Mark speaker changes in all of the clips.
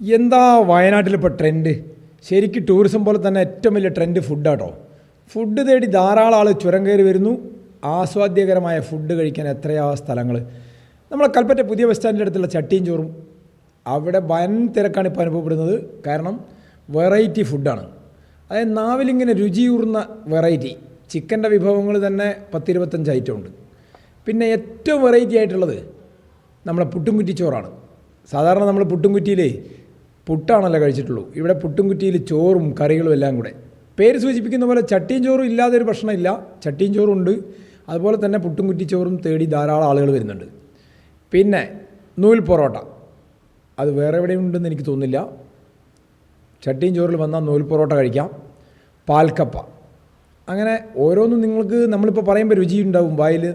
Speaker 1: എന്താ വയനാട്ടിൽ ഇപ്പോൾ ട്രെൻഡ് ശരിക്കും ടൂറിസം പോലെ തന്നെ ഏറ്റവും വലിയ ട്രെൻഡ് ഫുഡാട്ടോ ഫുഡ് തേടി ധാരാളം ആൾ ചുരം കയറി വരുന്നു. ആസ്വാദ്യകരമായ ഫുഡ് കഴിക്കാൻ എത്രയാ സ്ഥലങ്ങൾ നമ്മളെ കൽപ്പറ്റ പുതിയ ബസ് സ്റ്റാൻഡിന്റെ അടുത്തുള്ള ചട്ടിയും ചോറും. അവിടെ വൻ തിരക്കാണ് ഇപ്പോൾ അനുഭവപ്പെടുന്നത്. കാരണം വെറൈറ്റി ഫുഡാണ് അതായത് നാവിലിങ്ങനെ രുചിയൂർന്ന വെറൈറ്റി ചിക്കന്റെ വിഭവങ്ങൾ തന്നെ പത്തിരുപത്തഞ്ച് ഐറ്റം ഉണ്ട്. പിന്നെ ഏറ്റവും വെറൈറ്റി ആയിട്ടുള്ളത് നമ്മളെ പുട്ടുംകുറ്റി ചോറാണ്. സാധാരണ നമ്മൾ പുട്ടുംകുറ്റിയിലേ പുട്ടാണല്ലോ കഴിച്ചിട്ടുള്ളൂ. ഇവിടെ പുട്ടും കുറ്റിയിൽ ചോറും കറികളും എല്ലാം കൂടെ. പേര് സൂചിപ്പിക്കുന്ന പോലെ ചട്ടിയും ചോറും ഇല്ലാതെ ഒരു ഭക്ഷണമില്ല ചട്ടിയും ചോറും ഉണ്ട്. അതുപോലെ തന്നെ പുട്ടുംകുറ്റി ചോറും തേടി ധാരാളം ആളുകൾ വരുന്നുണ്ട്. പിന്നെ നൂൽ പൊറോട്ട. അത് വേറെ എവിടെയും ഉണ്ടെന്ന് എനിക്ക് തോന്നുന്നില്ല. ചട്ടിയും ചോറിൽ വന്നാൽ നൂൽ പൊറോട്ട കഴിക്കാം. പാൽക്കപ്പ. അങ്ങനെ ഓരോന്നും നിങ്ങൾക്ക് നമ്മളിപ്പോൾ പറയുമ്പോൾ രുചിയുണ്ടാവും വായിൽ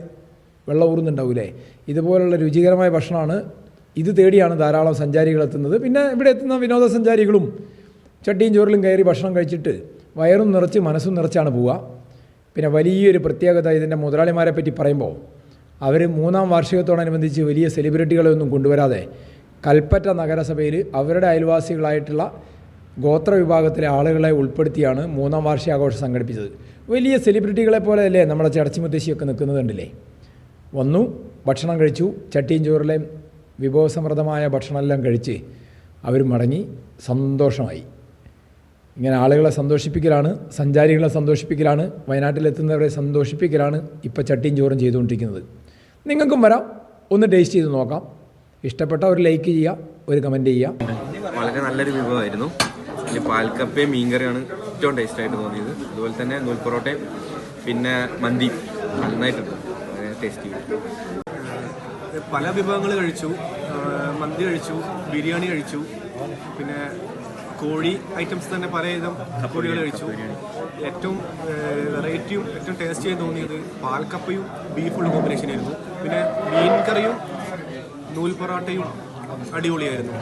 Speaker 1: വെള്ളം ഊറുന്നുണ്ടാവില്ലേ ഇതുപോലുള്ള രുചികരമായ ഭക്ഷണമാണ് ഇത് തേടിയാണ് ധാരാളം സഞ്ചാരികൾ എത്തുന്നത്. പിന്നെ ഇവിടെ എത്തുന്ന വിനോദസഞ്ചാരികളും ചട്ടിയും ചോറിലും കയറി ഭക്ഷണം കഴിച്ചിട്ട് വയറും നിറച്ച് മനസ്സും നിറച്ചാണ് പോവുക. പിന്നെ വലിയൊരു പ്രത്യേകത ഇതിന്റെ മുതലാളിമാരെ പറ്റി പറയുമ്പോൾ അവർ മൂന്നാം വാർഷികത്തോടനുബന്ധിച്ച് വലിയ സെലിബ്രിറ്റികളെ ഒന്നും കൊണ്ടുവരാതെ കൽപ്പറ്റ നഗരസഭയിൽ അവരുടെ അയൽവാസികളായിട്ടുള്ള ഗോത്ര വിഭാഗത്തിലെ ആളുകളെ ഉൾപ്പെടുത്തിയാണ് മൂന്നാം വാർഷികാഘോഷം സംഘടിപ്പിച്ചത്. വലിയ സെലിബ്രിറ്റികളെ പോലെ അല്ലേ നമ്മുടെ ചടച്ചിമുത്തശ്ശിയൊക്കെ നിൽക്കുന്നത് കണ്ടില്ലേ? വന്നു ഭക്ഷണം കഴിച്ചു ചട്ടിയും ചോറിലെ വിഭവസമൃദ്ധമായ ഭക്ഷണമെല്ലാം കഴിച്ച് അവർ മടങ്ങി സന്തോഷമായി. ഇങ്ങനെ ആളുകളെ സന്തോഷിപ്പിക്കലാണ് സഞ്ചാരികളെ സന്തോഷിപ്പിക്കലാണ് വയനാട്ടിലെത്തുന്നവരെ സന്തോഷിപ്പിക്കലാണ് ഇപ്പോൾ ചട്ടിയും ചോറും ചെയ്തുകൊണ്ടിരിക്കുന്നത്. നിങ്ങൾക്കും വരാം ഒന്ന് ടേസ്റ്റ് ചെയ്ത് നോക്കാം. ഇഷ്ടപ്പെട്ട ഒരു ലൈക്ക് ചെയ്യുക ഒരു കമന്റ് ചെയ്യുക.
Speaker 2: വളരെ നല്ലൊരു വിഭവമായിരുന്നു. അതിൽ പാൽക്കപ്പയും മീൻകറിയാണ് ഏറ്റവും ടേസ്റ്റ് ആയിട്ട് തോന്നിയത്. അതുപോലെ തന്നെ നൂൽപൊറോട്ടയും പിന്നെ മന്തി നന്നായിട്ടുണ്ട്. ടേസ്റ്റ്. ചെയ്തു
Speaker 3: പല വിഭവങ്ങൾ കഴിച്ചു. മന്തി കഴിച്ചു ബിരിയാണി കഴിച്ചു. പിന്നെ കോഴി ഐറ്റംസ് തന്നെ പലവിധം കോഴികൾ കഴിച്ചു. ഏറ്റവും വെറൈറ്റിയും ഏറ്റവും ടേസ്റ്റി ആയി തോന്നിയത് പാൽക്കപ്പയും ബീഫുള്ള കോമ്പിനേഷനായിരുന്നു പിന്നെ മീൻ കറിയും നൂൽ പൊറോട്ടയും അടിപൊളിയായിരുന്നു.